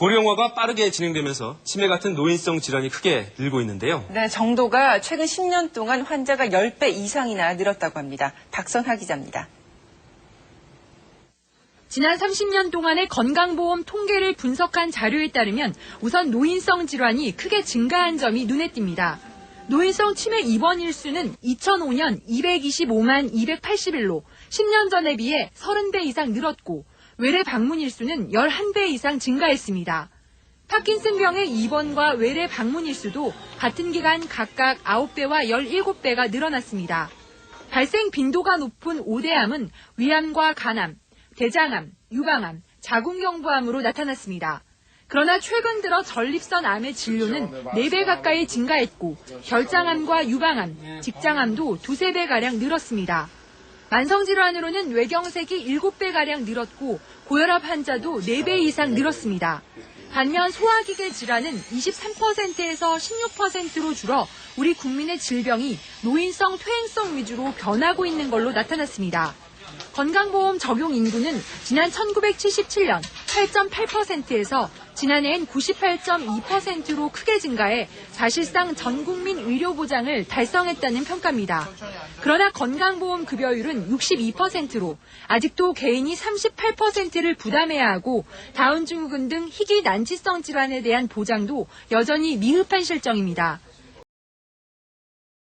고령화가 빠르게 진행되면서 치매 같은 노인성 질환이 크게 늘고 있는데요. 네, 정도가 최근 10년 동안 환자가 10배 이상이나 늘었다고 합니다. 박선하 기자입니다. 지난 30년 동안의 건강보험 통계를 분석한 자료에 따르면 우선 노인성 질환이 크게 증가한 점이 눈에 띕니다. 노인성 치매 입원 일수는 2005년 225만 281로 10년 전에 비해 30배 이상 늘었고 외래 방문 일수는 11배 이상 증가했습니다. 파킨슨병의 입원과 외래 방문 일수도 같은 기간 각각 9배와 17배가 늘어났습니다. 발생 빈도가 높은 5대암은 위암과 간암, 대장암, 유방암, 자궁경부암으로 나타났습니다. 그러나 최근 들어 전립선 암의 진료는 4배 가까이 증가했고 결장암과 유방암, 직장암도 두세 배 가량 늘었습니다. 만성질환으로는 뇌경색이 7배가량 늘었고 고혈압 환자도 4배 이상 늘었습니다. 반면 소화기계 질환은 23%에서 16%로 줄어 우리 국민의 질병이 노인성 퇴행성 위주로 변하고 있는 걸로 나타났습니다. 건강보험 적용 인구는 지난 1977년 8.8%에서 지난해엔 98.2%로 크게 증가해 사실상 전 국민 의료 보장을 달성했다는 평가입니다. 그러나 건강보험 급여율은 62%로 아직도 개인이 38%를 부담해야 하고 다운증후군 등 희귀 난치성 질환에 대한 보장도 여전히 미흡한 실정입니다.